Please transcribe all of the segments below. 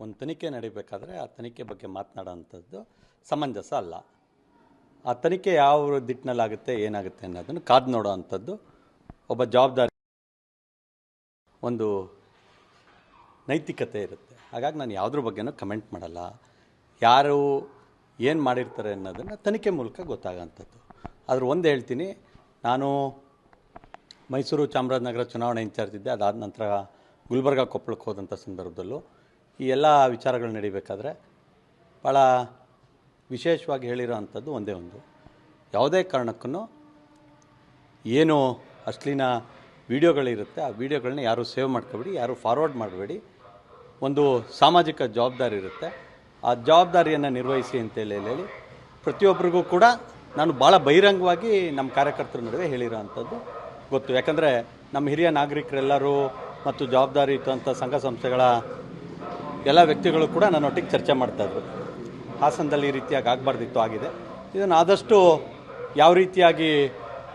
ಒಂದು ತನಿಖೆ ನಡೀಬೇಕಾದ್ರೆ ಆ ತನಿಖೆ ಬಗ್ಗೆ ಮಾತನಾಡೋವಂಥದ್ದು ಸಮಂಜಸ ಅಲ್ಲ. ಆ ತನಿಖೆ ಯಾವ ದಿಟ್ಟಿನಲ್ಲಾಗುತ್ತೆ ಏನಾಗುತ್ತೆ ಅನ್ನೋದನ್ನು ಕಾದು ನೋಡೋ ಅಂಥದ್ದು ಒಬ್ಬ ಜವಾಬ್ದಾರಿ ಒಂದು ನೈತಿಕತೆ ಇರುತ್ತೆ. ಹಾಗಾಗಿ ನಾನು ಯಾವುದ್ರ ಬಗ್ಗೆನೂ ಕಮೆಂಟ್ ಮಾಡಲ್ಲ. ಯಾರು ಏನು ಮಾಡಿರ್ತಾರೆ ಅನ್ನೋದನ್ನು ತನಿಖೆ ಮೂಲಕ ಗೊತ್ತಾಗೋಂಥದ್ದು. ಆದರೆ ಒಂದು ಹೇಳ್ತೀನಿ, ನಾನು ಮೈಸೂರು ಚಾಮರಾಜನಗರ ಚುನಾವಣೆ ಇನ್ಚಾರ್ಜ್ ಇದ್ದೆ, ಅದಾದ ನಂತರ ಗುಲ್ಬರ್ಗ ಕೊಪ್ಪಳಕ್ಕೆ ಹೋದಂಥ ಸಂದರ್ಭದಲ್ಲೂ ಈ ಎಲ್ಲ ವಿಚಾರಗಳು ನಡಿಬೇಕಾದ್ರೆ ಭಾಳ ವಿಶೇಷವಾಗಿ ಹೇಳಿರೋ ಅಂಥದ್ದು ಒಂದೇ ಒಂದು. ಯಾವುದೇ ಕಾರಣಕ್ಕೂ ಏನು ಅಶ್ಲೀನ ವೀಡಿಯೋಗಳಿರುತ್ತೆ, ಆ ವೀಡಿಯೋಗಳನ್ನ ಯಾರೂ ಸೇವ್ ಮಾಡ್ಕೋಬೇಡಿ, ಯಾರೂ ಫಾರ್ವರ್ಡ್ ಮಾಡಬೇಡಿ. ಒಂದು ಸಾಮಾಜಿಕ ಜವಾಬ್ದಾರಿ ಇರುತ್ತೆ. ಆ ಜವಾಬ್ದಾರಿಯನ್ನು ನಿರ್ವಹಿಸಿ ಅಂತೇಳಿ ಹೇಳಿ ಪ್ರತಿಯೊಬ್ಬರಿಗೂ ಕೂಡ ನಾನು ಭಾಳ ಬಹಿರಂಗವಾಗಿ ನಮ್ಮ ಕಾರ್ಯಕರ್ತರ ನಡುವೆ ಹೇಳಿರೋ ಅಂಥದ್ದು ಗೊತ್ತು. ಯಾಕಂದರೆ ನಮ್ಮ ಹಿರಿಯ ನಾಗರಿಕರೆಲ್ಲರೂ ಮತ್ತು ಜವಾಬ್ದಾರಿ ಇದ್ದಂಥ ಸಂಘ ಸಂಸ್ಥೆಗಳ ಎಲ್ಲ ವ್ಯಕ್ತಿಗಳು ಕೂಡ ನನ್ನೊಟ್ಟಿಗೆ ಚರ್ಚೆ ಮಾಡ್ತಾಯಿದ್ರು ಹಾಸನದಲ್ಲಿ ಈ ರೀತಿಯಾಗಿ ಆಗಬಾರ್ದಿತ್ತು, ಆಗಿದೆ. ಇದನ್ನು ಆದಷ್ಟು ಯಾವ ರೀತಿಯಾಗಿ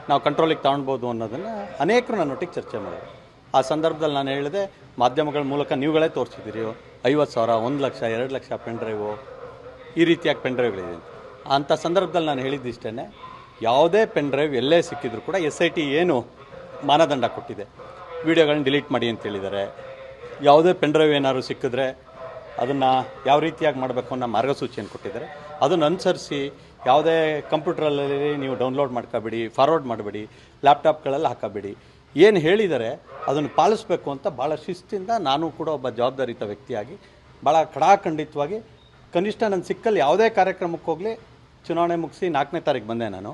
ನಾವು ಕಂಟ್ರೋಲಿಗೆ ತಗೊಳ್ಬೋದು ಅನ್ನೋದನ್ನು ಅನೇಕರು ನನ್ನೊಟ್ಟಿಗೆ ಚರ್ಚೆ ಮಾಡಿದ್ರು. ಆ ಸಂದರ್ಭದಲ್ಲಿ ನಾನು ಹೇಳಿದೆ, ಮಾಧ್ಯಮಗಳ ಮೂಲಕ ನೀವುಗಳೇ ತೋರಿಸಿದ್ದೀರಿ, ಐವತ್ತು ಸಾವಿರ, ಒಂದು ಲಕ್ಷ, ಎರಡು ಲಕ್ಷ ಪೆನ್ ಡ್ರೈವು, ಈ ರೀತಿಯಾಗಿ ಪೆನ್ ಡ್ರೈವ್ಗಳಿದೆ ಅಂಥ ಸಂದರ್ಭದಲ್ಲಿ ನಾನು ಹೇಳಿದ್ದಿಷ್ಟೇ ಯಾವುದೇ ಪೆನ್ ಡ್ರೈವ್ ಎಲ್ಲೇ ಸಿಕ್ಕಿದ್ರು ಕೂಡ ಎಸ್ ಐ ಟಿ ಏನು ಮಾನದಂಡ ಕೊಟ್ಟಿದೆ. ವೀಡಿಯೋಗಳನ್ನ ಡಿಲೀಟ್ ಮಾಡಿ ಅಂತ ಹೇಳಿದ್ದಾರೆ. ಯಾವುದೇ ಪೆನ್ ಡ್ರೈವ್ ಏನಾದ್ರು ಸಿಕ್ಕಿದ್ರೆ ಅದನ್ನು ಯಾವ ರೀತಿಯಾಗಿ ಮಾಡಬೇಕು ಅನ್ನೋ ಮಾರ್ಗಸೂಚಿಯನ್ನು ಕೊಟ್ಟಿದ್ದಾರೆ. ಅದನ್ನು ಅನುಸರಿಸಿ ಯಾವುದೇ ಕಂಪ್ಯೂಟ್ರಲ್ಲಿ ನೀವು ಡೌನ್ಲೋಡ್ ಮಾಡ್ಕೋಬೇಡಿ, ಫಾರ್ವರ್ಡ್ ಮಾಡಬೇಡಿ, ಲ್ಯಾಪ್ಟಾಪ್ಗಳಲ್ಲಿ ಹಾಕಬೇಡಿ. ಏನು ಹೇಳಿದ್ದಾರೆ ಅದನ್ನು ಪಾಲಿಸಬೇಕು ಅಂತ ಭಾಳ ಶಿಸ್ತಿಂದ ನಾನು ಕೂಡ ಒಬ್ಬ ಜವಾಬ್ದಾರಿತ ವ್ಯಕ್ತಿಯಾಗಿ ಭಾಳ ಕಡಾಖಂಡಿತವಾಗಿ ಕನಿಷ್ಠ ನನ್ನ ಸಿಕ್ಕಲ್ಲಿ ಯಾವುದೇ ಕಾರ್ಯಕ್ರಮಕ್ಕೆ ಹೋಗಲಿ, ಚುನಾವಣೆ ಮುಗಿಸಿ ನಾಲ್ಕನೇ ತಾರೀಕು ಬಂದೆ ನಾನು.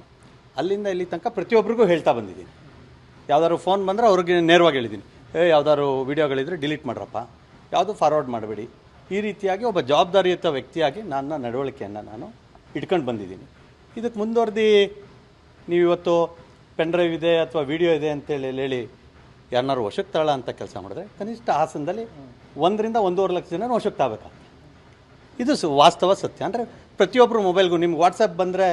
ಅಲ್ಲಿಂದ ಇಲ್ಲಿ ತನಕ ಪ್ರತಿಯೊಬ್ಬರಿಗೂ ಹೇಳ್ತಾ ಬಂದಿದ್ದೀನಿ. ಯಾವ್ದಾದ್ರು ಫೋನ್ ಬಂದರೆ ಅವ್ರಿಗೆ ನೇರವಾಗಿ ಹೇಳಿದ್ದೀನಿ. ಏ, ಯಾವ್ದಾದ್ರು ವೀಡಿಯೋಗಳಿದ್ರೆ ಡಿಲೀಟ್ ಮಾಡ್ರಪ್ಪ. ಯಾವುದು ಫಾರ್ವರ್ಡ್ ಮಾಡಬೇಡಿ. ಈ ರೀತಿಯಾಗಿ ಒಬ್ಬ ಜವಾಬ್ದಾರಿಯುತ ವ್ಯಕ್ತಿಯಾಗಿ ನನ್ನ ನಡವಳಿಕೆಯನ್ನು ನಾನು ಇಟ್ಕೊಂಡು ಬಂದಿದ್ದೀನಿ. ಇದಕ್ಕೆ ಮುಂದುವರೆದು ನೀವು ಇವತ್ತು ಪೆನ್ ಡ್ರೈವ್ ಇದೆ ಅಥವಾ ವಿಡಿಯೋ ಇದೆ ಅಂತೇಳಿ ಹೇಳಿ ಯಾರನ್ನಾರು ವಶಕ್ಕೆ ತಳ ಅಂತ ಕೆಲಸ ಮಾಡಿದ್ರೆ ಕನಿಷ್ಠ ಹಾಸನದಲ್ಲಿ ಒಂದರಿಂದ ಒಂದೂವರೆ ಲಕ್ಷ ಜನ ವಶಕ್ಕೆ ತಾಗಬೇಕಾಗ್ತದೆ ಇದು ಸ ವಾಸ್ತವ ಸತ್ಯ. ಅಂದರೆ ಪ್ರತಿಯೊಬ್ಬರು ಮೊಬೈಲ್ಗೂ ನಿಮ್ಗೆ ವಾಟ್ಸಪ್ ಬಂದರೆ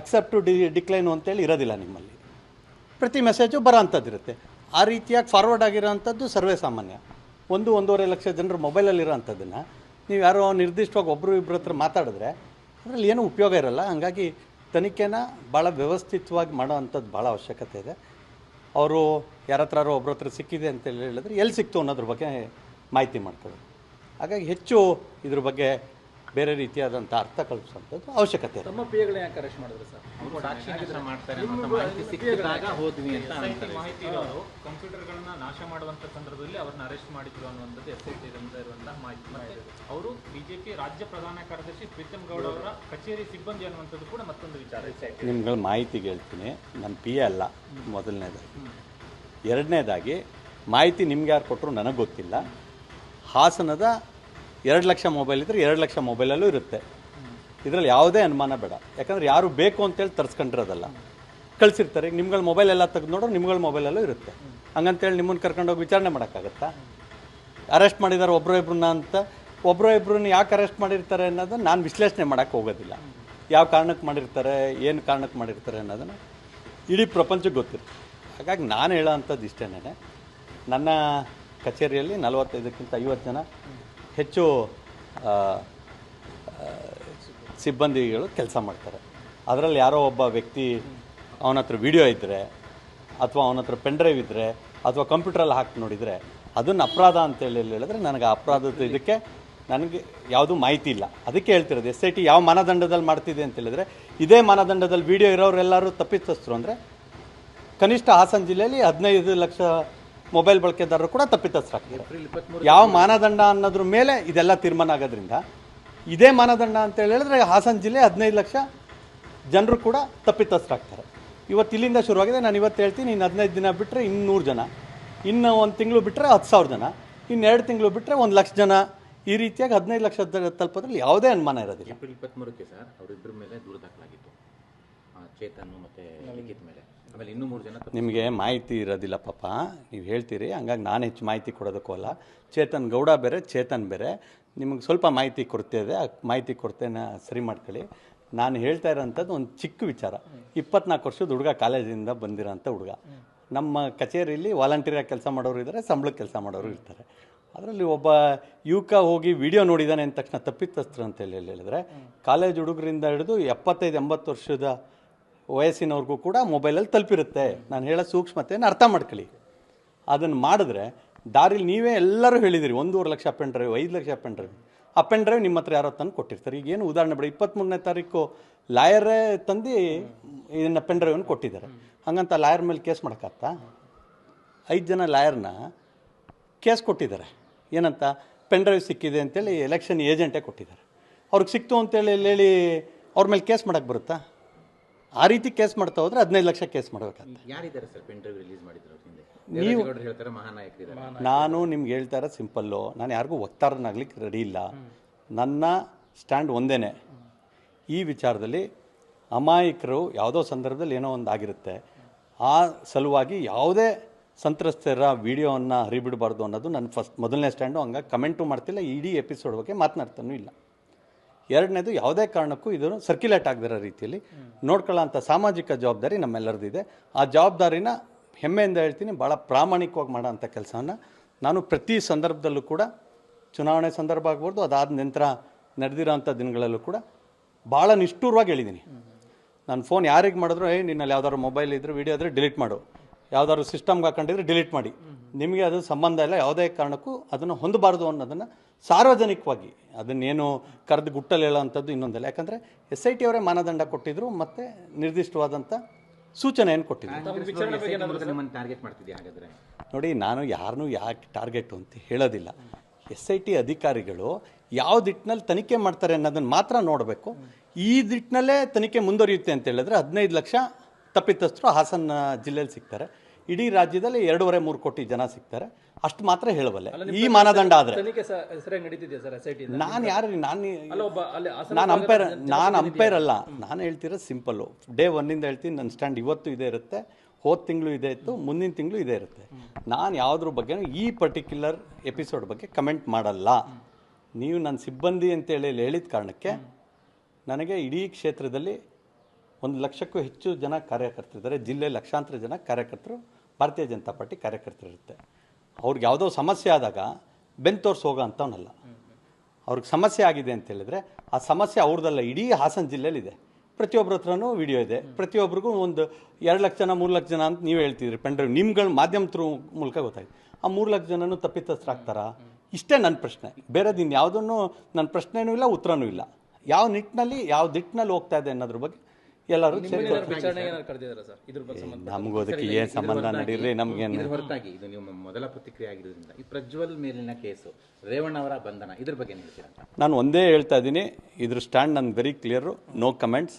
ಅಕ್ಸೆಪ್ಟು ಡಿ ಡಿಕ್ಲೈನು ಅಂತೇಳಿ ಇರೋದಿಲ್ಲ ನಿಮ್ಮಲ್ಲಿ. ಪ್ರತಿ ಮೆಸೇಜು ಬರೋ ಅಂಥದ್ದಿರುತ್ತೆ ಆ ರೀತಿಯಾಗಿ ಫಾರ್ವರ್ಡ್ ಆಗಿರೋ ಅಂಥದ್ದು ಸರ್ವೇ ಸಾಮಾನ್ಯ. ಒಂದು ಒಂದೂವರೆ ಲಕ್ಷ ಜನರು ಮೊಬೈಲಲ್ಲಿರೋ ಅಂಥದ್ದನ್ನು ನೀವು ಯಾರೋ ನಿರ್ದಿಷ್ಟವಾಗಿ ಒಬ್ಬರು ಇಬ್ಬರ ಹತ್ರ ಮಾತಾಡಿದ್ರೆ ಅದರಲ್ಲಿ ಏನೂ ಉಪಯೋಗ ಇರಲ್ಲ. ಹಾಗಾಗಿ ತನಿಖೆನ ಭಾಳ ವ್ಯವಸ್ಥಿತವಾಗಿ ಮಾಡೋ ಅಂಥದ್ದು ಭಾಳ ಅವಶ್ಯಕತೆ ಇದೆ. ಅವರು ಯಾರ ಹತ್ರ ಒಬ್ಬರ ಹತ್ರ ಸಿಕ್ಕಿದೆ ಅಂತೇಳಿ ಹೇಳಿದ್ರೆ ಎಲ್ಲಿ ಸಿಕ್ತು ಅನ್ನೋದ್ರ ಬಗ್ಗೆ ಮಾಹಿತಿ ಮಾಡ್ತಾರೆ. ಹಾಗಾಗಿ ಹೆಚ್ಚು ಇದ್ರ ಬಗ್ಗೆ ಬೇರೆ ರೀತಿಯಾದಂಥ ಅರ್ಥ ಕಲ್ಪಿಸುವಂಥದ್ದು ಅವಶ್ಯಕತೆ ಇದೆ ತಮ್ಮ ಪಿಎಗಳನ್ನ ಯಾಕೆ ಅರೆಸ್ಟ್ ಮಾಡಿದ್ರು ಸರ್? ಅವರು ಸಾಕ್ಷಿ ಮಾಡ್ತಾರೆ ಅನ್ನೋ ಮಾಹಿತಿ ಸಿಕ್ಕಿದಾಗ ಹೋದ್ವಿ ಅಂತ ಮಾಹಿತಿ ಇರೋರು ಕಂಪ್ಯೂಟರ್ಗಳನ್ನ ನಾಶ ಮಾಡುವಂತ ಸಂದರ್ಭದಲ್ಲಿ ಅವ್ರನ್ನ ಅರೆಸ್ಟ್ ಮಾಡಿದ್ರು ಅನ್ನುವಂಥದ್ದು ಎಸ್ ಐ ಟಿ ಇರುವಂತಹ ಮಾಹಿತಿ. ಮತ್ತೆ ಅವರು ಬಿಜೆಪಿ ರಾಜ್ಯ ಪ್ರಧಾನ ಕಾರ್ಯದರ್ಶಿ ಪ್ರೀತಮ್ ಗೌಡ ಅವರ ಕಚೇರಿ ಸಿಬ್ಬಂದಿ ಅನ್ನುವಂಥದ್ದು ಕೂಡ ಮತ್ತೊಂದು ವಿಚಾರ. ನಿಮ್ಗಳ ಮಾಹಿತಿಗೆ ಹೇಳ್ತೀನಿ. ನನ್ನ ಪಿ ಎ ಅಲ್ಲ ಮೊದಲನೇದಾಗಿ ಎರಡನೇದಾಗಿ ಮಾಹಿತಿ ನಿಮ್ಗೆ ಯಾರು ಕೊಟ್ಟರು ನನಗೆ ಗೊತ್ತಿಲ್ಲ. ಹಾಸನದ ಎರಡು ಲಕ್ಷ ಮೊಬೈಲ್ ಇದ್ದರೆ ಎರಡು ಲಕ್ಷ ಮೊಬೈಲಲ್ಲೂ ಇರುತ್ತೆ. ಇದರಲ್ಲಿ ಯಾವುದೇ ಅನುಮಾನ ಬೇಡ. ಯಾಕಂದ್ರೆ ಯಾರು ಬೇಕು ಅಂತೇಳಿ ತರಿಸ್ಕೊಂಡಿರೋದಲ್ಲ. ಕಳಿಸಿರ್ತಾರೆ. ಈಗ ನಿಮ್ಗಳ ಮೊಬೈಲ್ ಎಲ್ಲ ತೆಗೆದು ನೋಡೋ ನಿಮ್ಗಳ ಮೊಬೈಲಲ್ಲೂ ಇರುತ್ತೆ. ಹಂಗಂತೇಳಿ ನಿಮ್ಮನ್ನು ಕರ್ಕೊಂಡೋಗಿ ವಿಚಾರಣೆ ಮಾಡೋಕ್ಕಾಗತ್ತಾ? ಅರೆಸ್ಟ್ ಮಾಡಿದ್ದಾರೆ ಒಬ್ಬರೋ ಇಬ್ಬರನ್ನ ಅಂತ. ಒಬ್ಬರೋ ಇಬ್ಬರನ್ನ ಯಾಕೆ ಅರೆಸ್ಟ್ ಮಾಡಿರ್ತಾರೆ ಅನ್ನೋದನ್ನ ನಾನು ವಿಶ್ಲೇಷಣೆ ಮಾಡೋಕ್ಕೆ ಹೋಗೋದಿಲ್ಲ. ಯಾವ ಕಾರಣಕ್ಕೆ ಮಾಡಿರ್ತಾರೆ, ಏನು ಕಾರಣಕ್ಕೆ ಮಾಡಿರ್ತಾರೆ ಅನ್ನೋದನ್ನು ಇಡೀ ಪ್ರಪಂಚಕ್ಕೆ ಗೊತ್ತಿರುತ್ತೆ. ಹಾಗಾಗಿ ನಾನು ಹೇಳೋ ಅಂಥದ್ದು ಇಷ್ಟೇನೆ ನನ್ನ ಕಚೇರಿಯಲ್ಲಿ ನಲವತ್ತೈದಕ್ಕಿಂತ ಐವತ್ತು ಜನ ಹೆಚ್ಚು ಸಿಬ್ಬಂದಿಗಳು ಕೆಲಸ ಮಾಡ್ತಾರೆ. ಅದರಲ್ಲಿ ಯಾರೋ ಒಬ್ಬ ವ್ಯಕ್ತಿ ಅವನ ಹತ್ರ ವಿಡಿಯೋ ಇದ್ದರೆ ಅಥವಾ ಅವನ ಹತ್ರ ಪೆನ್ ಡ್ರೈವ್ ಇದ್ದರೆ ಅಥವಾ ಕಂಪ್ಯೂಟ್ರಲ್ಲಿ ಹಾಕಿ ನೋಡಿದರೆ, ಅದನ್ನು ಅಪರಾಧ ಅಂತೇಳಿ ಹೇಳಿದ್ರೆ ನನಗೆ ಆ ಇದಕ್ಕೆ ನನಗೆ ಯಾವುದು ಮಾಹಿತಿ ಇಲ್ಲ. ಅದಕ್ಕೆ ಹೇಳ್ತಿರೋದು, ಎಸ್ ಐ ಟಿ ಯಾವ ಮಾನದಂಡದಲ್ಲಿ ಮಾಡ್ತಿದೆ ಅಂತ ಹೇಳಿದ್ರೆ, ಇದೇ ಮಾನದಂಡದಲ್ಲಿ ವಿಡಿಯೋ ಇರೋರೆಲ್ಲರೂ ತಪ್ಪಿತಸ್ಥರು ಅಂದರೆ ಕನಿಷ್ಠ ಹಾಸನ ಜಿಲ್ಲೆಯಲ್ಲಿ ಹದಿನೈದು ಲಕ್ಷ ಮೊಬೈಲ್ ಬಳಕೆದಾರರು ಕೂಡ ತಪ್ಪಿತಸ್ಥರಾಗ್ತಾರೆ. ಯಾವ ಮಾನದಂಡ ಅನ್ನೋದ್ರ ಮೇಲೆ ಇದೆಲ್ಲ ತೀರ್ಮಾನ ಆಗೋದ್ರಿಂದ, ಇದೇ ಮಾನದಂಡ ಅಂತ ಹೇಳಿದ್ರೆ ಹಾಸನ ಜಿಲ್ಲೆ ಹದಿನೈದು ಲಕ್ಷ ಜನರು ಕೂಡ ತಪ್ಪಿತಸ್ಥರಾಗ್ತಾರೆ. ಇವತ್ತು ಇಲ್ಲಿಂದ ಶುರುವಾಗಿದೆ, ನಾನು ಇವತ್ತು ಹೇಳ್ತೀನಿ, ಇನ್ನು ಹದಿನೈದು ದಿನ ಬಿಟ್ಟರೆ ಇನ್ನೂರು ಜನ, ಇನ್ನು ಒಂದು ತಿಂಗಳು ಬಿಟ್ಟರೆ ಹತ್ತು ಸಾವಿರ ಜನ ಇನ್ನೆರಡು ತಿಂಗಳು ಬಿಟ್ಟರೆ ಒಂದು ಲಕ್ಷ ಜನ. ಈ ರೀತಿಯಾಗಿ ಹದಿನೈದು ಲಕ್ಷ ತಲುಪೋದ್ರಲ್ಲಿ ಯಾವುದೇ ಅನುಮಾನ ಇರೋದಿಲ್ಲ. ಏಪ್ರಿಲ್ ಇಪ್ಪತ್ತ್ಮೂರಕ್ಕೆ ಸರ್, ಅವರಿಬ್ಬರ ಮೇಲೆ ದೂರ ದಾಖಲಾಗಿತ್ತು. ಚೇತನ್ ಮತ್ತೆ ಲಿಖಿತ್ ಮೇಲೆ. ಆಮೇಲೆ ಇನ್ನೂ ಮೂರು ಜನ ನಿಮಗೆ ಮಾಹಿತಿ ಇರೋದಿಲ್ಲ ಪಾಪ. ನೀವು ಹೇಳ್ತೀರಿ, ಹಂಗಾಗಿ ನಾನು ಹೆಚ್ಚು ಮಾಹಿತಿ ಕೊಡೋದಕ್ಕೂ ಅಲ್ಲ. ಚೇತನ್ ಗೌಡ ಬೇರೆ, ಚೇತನ್ ಬೇರೆ. ನಿಮಗೆ ಸ್ವಲ್ಪ ಮಾಹಿತಿ ಕೊಡ್ತಿದೆ ಆ ಮಾಹಿತಿ ಕೊಡ್ತೇನೆ, ಸರಿ ಮಾಡ್ಕೊಳ್ಳಿ. ನಾನು ಹೇಳ್ತಾ ಇರೋಂಥದ್ದು ಒಂದು ಚಿಕ್ಕ ವಿಚಾರ. ಇಪ್ಪತ್ನಾಲ್ಕು ವರ್ಷದ ಹುಡುಗ ಕಾಲೇಜಿಂದ ಬಂದಿರೋಂಥ ಹುಡುಗ. ನಮ್ಮ ಕಚೇರಿಯಲ್ಲಿ ವಾಲಂಟಿಯರಾಗಿ ಕೆಲಸ ಮಾಡೋರು ಇದ್ದಾರೆ ಸಂಬಳಕ್ಕೆ ಕೆಲಸ ಮಾಡೋರು ಇರ್ತಾರೆ. ಅದರಲ್ಲಿ ಒಬ್ಬ ಯುವಕ ಹೋಗಿ ವಿಡಿಯೋ ನೋಡಿದ್ದಾನೆ ಅಂದ ತಕ್ಷಣ ತಪ್ಪಿತಸ್ಥರು ಅಂತ ಹೇಳಿ ಹೇಳಿದ್ರೆ, ಕಾಲೇಜ್ ಹುಡುಗರಿಂದ ಹಿಡಿದು ಎಪ್ಪತ್ತೈದು, ಎಂಬತ್ತು ವರ್ಷದ ವಯಸ್ಸಿನವ್ರಿಗೂ ಕೂಡ ಮೊಬೈಲಲ್ಲಿ ತಲುಪಿರುತ್ತೆ. ನಾನು ಹೇಳೋ ಸೂಕ್ಷ್ಮತೆಯನ್ನು ಅರ್ಥ ಮಾಡ್ಕೊಳ್ಳಿ. ಅದನ್ನು ಮಾಡಿದ್ರೆ ದಾರಿಲಿ ನೀವೇ ಎಲ್ಲರೂ ಹೇಳಿದಿರಿ, ಒಂದೂವರೆ ಲಕ್ಷ ಅಪ್ ಐದು lakh up drive. Up pen drive ನಿಮ್ಮ ಹತ್ರ ಯಾರೋ ತಂದು ಕೊಟ್ಟಿರ್ತಾರೆ. ಈಗೇನು ಉದಾಹರಣೆ ಬಿಡಿ ಇಪ್ಪತ್ತ್ಮೂರನೇ ತಾರೀಕು ಲಾಯರೇ ತಂದು ಇದನ್ನು ಪೆನ್ ಡ್ರೈವನ್ನು ಕೊಟ್ಟಿದ್ದಾರೆ. ಹಂಗಂತ ಲಾಯರ್ ಮೇಲೆ ಕೇಸ್ ಮಾಡೋಕ್ಕಾಗ್ತಾ? ಐದು ಜನ ಲಾಯರ್ನ ಕೇಸ್ ಕೊಟ್ಟಿದ್ದಾರೆ. ಏನಂತ? ಪೆನ್ ಡ್ರೈವ್ ಸಿಕ್ಕಿದೆ ಅಂತೇಳಿ ಎಲೆಕ್ಷನ್ ಏಜೆಂಟೇ ಕೊಟ್ಟಿದ್ದಾರೆ. ಅವ್ರಿಗೆ ಸಿಕ್ತು ಅಂತೇಳಿ ಹೇಳಿ ಅವ್ರ ಮೇಲೆ ಕೇಸ್ ಮಾಡೋಕ್ಕೆ ಬರುತ್ತಾ? ಆ ರೀತಿ ಕೇಸ್ ಮಾಡ್ತಾ ಹೋದ್ರೆ ಹದಿನೈದು ಲಕ್ಷ ಕೇಸ್ ಮಾಡ್ಬೇಕಂತ. ಯಾರಿದ್ದಾರೆ ಸರ್ ಪೆನ್ ಡ್ರೈವ್ ರಿಲೀಸ್ ಮಾಡಿದ್ರು ಅವ್ರ ಹಿಂದೆ? ದೇವೇಗೌಡರು ಹೇಳ್ತಾರೆ ಮಹಾನಾಯಕರಿದ್ದಾರೆ. ನಾನು ನಿಮ್ಗೆ ಹೇಳ್ತಾ ಇರೋ ಸಿಂಪಲ್ಲು. ನಾನು ಯಾರಿಗೂ ವಕ್ತಾರನಾಗ್ಲಿಕ್ಕೆ ರೆಡಿ ಇಲ್ಲ. ನನ್ನ ಸ್ಟ್ಯಾಂಡ್ ಒಂದೇನೆ. ಈ ವಿಚಾರದಲ್ಲಿ ಅಮಾಯಕರು ಯಾವುದೋ ಸಂದರ್ಭದಲ್ಲಿ ಏನೋ ಒಂದು ಆಗಿರುತ್ತೆ. ಆ ಸಲುವಾಗಿ ಯಾವುದೇ ಸಂತ್ರಸ್ತರ ವಿಡಿಯೋವನ್ನು ಹರಿಬಿಡಬಾರ್ದು ಅನ್ನೋದು ನನ್ನ ಫಸ್ಟ್ ಮೊದಲನೇ ಸ್ಟ್ಯಾಂಡು. ಹಂಗೆ ಕಮೆಂಟು ಮಾಡ್ತಿಲ್ಲ. ಇಡೀ ಎಪಿಸೋಡ್ ಬಗ್ಗೆ ಮಾತನಾಡ್ತಾನೂ ಇಲ್ಲ. ಎರಡನೇದು ಯಾವುದೇ ಕಾರಣಕ್ಕೂ ಇದನ್ನು ಸರ್ಕ್ಯುಲೇಟ್ ಆಗದಿರೋ ರೀತಿಯಲ್ಲಿ ನೋಡ್ಕೊಳ್ಳೋ ಅಂಥ ಸಾಮಾಜಿಕ ಜವಾಬ್ದಾರಿ ನಮ್ಮೆಲ್ಲರದಿದೆ. ಆ ಜವಾಬ್ದಾರಿನ ಹೆಮ್ಮೆಯಿಂದ ಹೇಳ್ತೀನಿ ಭಾಳ ಪ್ರಾಮಾಣಿಕವಾಗಿ ಮಾಡೋಂಥ ಕೆಲಸವನ್ನು ನಾನು ಪ್ರತಿ ಸಂದರ್ಭದಲ್ಲೂ ಕೂಡ, ಚುನಾವಣೆ ಸಂದರ್ಭ ಆಗ್ಬೋದು, ಅದಾದ ನಂತರ ನಡೆದಿರೋ ಅಂಥ ದಿನಗಳಲ್ಲೂ ಕೂಡ ಭಾಳ ನಿಷ್ಠೂರವಾಗಿ ಹೇಳಿದ್ದೀನಿ. ನಾನು ಫೋನ್ ಯಾರಿಗೆ ಮಾಡಿದ್ರು ಏ ನಿನ್ನಲ್ಲಿ ಯಾವ್ದಾದ್ರು ಮೊಬೈಲ್ ಇದ್ದರೆ ವೀಡಿಯೋ ಇದ್ರೆ ಡಿಲೀಟ್ ಮಾಡು. ಯಾವ್ದಾದ್ರು ಸಿಸ್ಟಮ್ಗೆ ಹಾಕೊಂಡಿದ್ರೆ ಡಿಲೀಟ್ ಮಾಡಿ. ನಿಮಗೆ ಅದು ಸಂಬಂಧ ಇಲ್ಲ, ಯಾವುದೇ ಕಾರಣಕ್ಕೂ ಅದನ್ನು ಹೊಂದಬಾರ್ದು ಅನ್ನೋದನ್ನು ಸಾರ್ವಜನಿಕವಾಗಿ ಅದನ್ನೇನು ಕರೆದು ಗುಟ್ಟಲ್ಲಿ ಹೇಳೋವಂಥದ್ದು ಇನ್ನೊಂದಲ್ಲ. ಯಾಕಂದರೆ ಎಸ್ ಐ ಟಿ ಅವರೇ ಮಾನದಂಡ ಕೊಟ್ಟಿದ್ರು ಮತ್ತು ನಿರ್ದಿಷ್ಟವಾದಂಥ ಸೂಚನೆಯನ್ನು ಕೊಟ್ಟಿದ್ರು. ನಿಮ್ಮನ್ನು ಟಾರ್ಗೆಟ್ ಮಾಡ್ತಿದ್ಯಾ ಹಾಗಾದ್ರೆ? ನೋಡಿ ನಾನು ಯಾರನ್ನೂ ಯಾಕೆ ಟಾರ್ಗೆಟ್ ಅಂತ ಹೇಳೋದಿಲ್ಲ. ಎಸ್ ಐ ಟಿ ಅಧಿಕಾರಿಗಳು ಯಾವ ದಿಟ್ಟಿನಲ್ಲಿ ತನಿಖೆ ಮಾಡ್ತಾರೆ ಅನ್ನೋದನ್ನು ಮಾತ್ರ ನೋಡಬೇಕು. ಈ ದಿಟ್ಟಿನಲ್ಲೇ ತನಿಖೆ ಮುಂದುವರಿಯುತ್ತೆ ಅಂತ ಹೇಳಿದ್ರೆ ಹದಿನೈದು ಲಕ್ಷ ತಪ್ಪಿತಸ್ಥರು ಹಾಸನ ಜಿಲ್ಲೆಯಲ್ಲಿ ಸಿಗ್ತಾರೆ. ಇಡೀ ರಾಜ್ಯದಲ್ಲಿ ಎರಡೂವರೆ ಮೂರು ಕೋಟಿ ಜನ ಸಿಗ್ತಾರೆ. ಅಷ್ಟು ಮಾತ್ರ ಹೇಳಬಲ್ಲೆ ಈ ಮಾನದಂಡ ಆದರೆ ನಾನು ಯಾರು ನಾನು ನಾನು ಅಂಪೈರ್ ನಾನು ಅಂಪೈರ್ ಅಲ್ಲ. ನಾನು ಹೇಳ್ತಿರೋ ಸಿಂಪಲ್ಲು ಡೇ ಒನ್ನಿಂದ ಹೇಳ್ತೀನಿ ನನ್ನ ಸ್ಟ್ಯಾಂಡ್ ಇವತ್ತು ಇದೇ ಇರುತ್ತೆ. ಹೋದ ತಿಂಗಳು ಇದೇ ಇತ್ತು ಮುಂದಿನ ತಿಂಗಳು ಇದೇ ಇರುತ್ತೆ. ನಾನು ಯಾವುದ್ರ ಬಗ್ಗೆ ಈ ಪರ್ಟಿಕ್ಯುಲರ್ ಎಪಿಸೋಡ್ ಬಗ್ಗೆ ಕಮೆಂಟ್ ಮಾಡಲ್ಲ. ನೀವು ನನ್ನ ಸಿಬ್ಬಂದಿ ಅಂತೇಳಿ ಹೇಳಿದ ಕಾರಣಕ್ಕೆ ನನಗೆ ಇಡೀ ಕ್ಷೇತ್ರದಲ್ಲಿ ಒಂದು ಲಕ್ಷಕ್ಕೂ ಹೆಚ್ಚು ಜನ ಕಾರ್ಯಕರ್ತರಿದ್ದಾರೆ. ಜಿಲ್ಲೆ ಲಕ್ಷಾಂತರ ಜನ ಕಾರ್ಯಕರ್ತರು. ಭಾರತೀಯ ಜನತಾ ಪಾರ್ಟಿ ಕಾರ್ಯಕರ್ತರಿರುತ್ತೆ. ಅವ್ರಿಗೆ ಯಾವುದೋ ಸಮಸ್ಯೆ ಆದಾಗ ಬೆನ್ ತೋರ್ಸಿ ಹೋಗೋ ಅಂಥವನಲ್ಲ ಅವ್ರಿಗೆ ಸಮಸ್ಯೆ ಆಗಿದೆ ಅಂತ ಹೇಳಿದ್ರೆ ಆ ಸಮಸ್ಯೆ ಅವ್ರದ್ದಲ್ಲ ಇಡೀ ಹಾಸನ ಜಿಲ್ಲೆಯಲ್ಲಿದೆ. ಪ್ರತಿಯೊಬ್ಬರ ಹತ್ರನೂ ವಿಡಿಯೋ ಇದೆ. ಪ್ರತಿಯೊಬ್ಬರಿಗೂ ಒಂದು ಎರಡು ಲಕ್ಷ ಜನ, ಮೂರು ಲಕ್ಷ ಜನ ಅಂತ ನೀವು ಹೇಳ್ತಿದ್ರಿ ಪೆಂಡ್ರೈವ್. ನಿಮ್ಗಳ ಮಾಧ್ಯಮ ಥ್ರೂ ಮೂಲಕ ಗೊತ್ತಾಯ್ತು. ಆ ಮೂರು ಲಕ್ಷ ಜನನೂ ತಪ್ಪಿತಸ್ಥರಾಗ್ತಾರಾ? ಇಷ್ಟೇ ನನ್ನ ಪ್ರಶ್ನೆ. ಬೇರೆ ಇನ್ನು ಯಾವುದನ್ನು ನನ್ನ ಪ್ರಶ್ನೆನೂ ಇಲ್ಲ, ಉತ್ತರನೂ ಇಲ್ಲ. ಯಾವ ನಿಟ್ಟಿನಲ್ಲಿ ಯಾವ ದಿಟ್ಟಿನಲ್ಲಿ ಹೋಗ್ತಾ ಇದೆ ಅನ್ನೋದ್ರ ಬಗ್ಗೆ ಎಲ್ಲರೂ ನಮಗೂ ಅದಕ್ಕೆ ಏನು ಸಂಬಂಧ ನಡೀರಿ? ನಮ್ಗೆ ಹೊರತಾಗಿ ಇದು ನಿಮ್ಮ ಮೊದಲ ಪ್ರತಿಕ್ರಿಯೆ ಆಗಿರೋದ್ರಿಂದ ಈ ಪ್ರಜ್ವಲ್ ಮೇಲಿನ ಕೇಸು ರೇವಣ್ಣ ಅವರ ಬಂಧನ ಇದ್ರ ಬಗ್ಗೆ ನಾನು ಒಂದೇ ಹೇಳ್ತಾ ಇದ್ದೀನಿ ಇದ್ರ ಸ್ಟ್ಯಾಂಡ್ ನನ್ನ ವೆರಿ ಕ್ಲಿಯರು ನೋ ಕಮೆಂಟ್ಸ್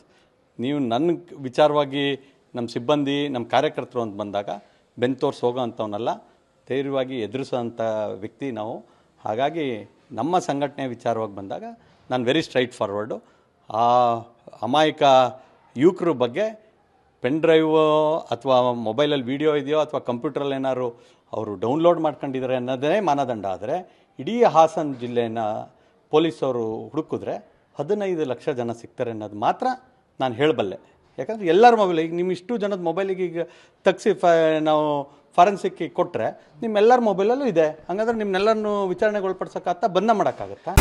ನೀವು ನನ್ನ ವಿಚಾರವಾಗಿ ನಮ್ಮ ಸಿಬ್ಬಂದಿ ನಮ್ಮ ಕಾರ್ಯಕರ್ತರು ಅಂತ ಬಂದಾಗ ಬೆನ್ ತೋರ್ಸಿ ಹೋಗೋ ಅಂಥವನ್ನೆಲ್ಲ ಧೈರ್ಯವಾಗಿ ಎದುರಿಸೋಂಥ ವ್ಯಕ್ತಿ ನಾವು. ಹಾಗಾಗಿ ನಮ್ಮ ಸಂಘಟನೆ ವಿಚಾರವಾಗಿ ಬಂದಾಗ ನಾನು ವೆರಿ ಸ್ಟ್ರೈಟ್ ಫಾರ್ವರ್ಡು ಆ ಅಮಾಯಕ ಯುವಕರ ಬಗ್ಗೆ ಪೆನ್ ಡ್ರೈವ್ ಅಥವಾ ಮೊಬೈಲಲ್ಲಿ ವೀಡಿಯೋ ಇದೆಯೋ ಅಥವಾ ಕಂಪ್ಯೂಟ್ರಲ್ಲಿ ಏನಾದ್ರು ಅವರು ಡೌನ್ಲೋಡ್ ಮಾಡ್ಕೊಂಡಿದ್ದಾರೆ ಅನ್ನೋದೇ ಮಾನದಂಡ. ಆದರೆ ಇಡೀ ಹಾಸನ ಜಿಲ್ಲೆನ ಪೊಲೀಸವರು ಹುಡುಕಿದ್ರೆ ಹದಿನೈದು ಲಕ್ಷ ಜನ ಸಿಗ್ತಾರೆ ಅನ್ನೋದು ಮಾತ್ರ ನಾನು ಹೇಳಬಲ್ಲೆ. ಯಾಕಂದರೆ ಎಲ್ಲರ ಮೊಬೈಲ್, ಈಗ ನಿಮ್ಮ ಇಷ್ಟು ಜನದ ಮೊಬೈಲಿಗೆ ಈಗ ತಗ್ಸಿ ಫ, ನಾವು ಫಾರೆನ್ಸಿಕ್ಕಿಗೆ ಕೊಟ್ಟರೆ ನಿಮ್ಮೆಲ್ಲರ ಮೊಬೈಲಲ್ಲೂ ಇದೆ. ಹಾಗಾದ್ರೆ ನಿಮ್ಮನ್ನೆಲ್ಲರನ್ನು ವಿಚಾರಣೆಗೆ ಒಳಪಡ್ಸೋಕ್ಕಾಗ್ತಾ ಬಂಧ ಮಾಡೋಕ್ಕಾಗತ್ತಾ?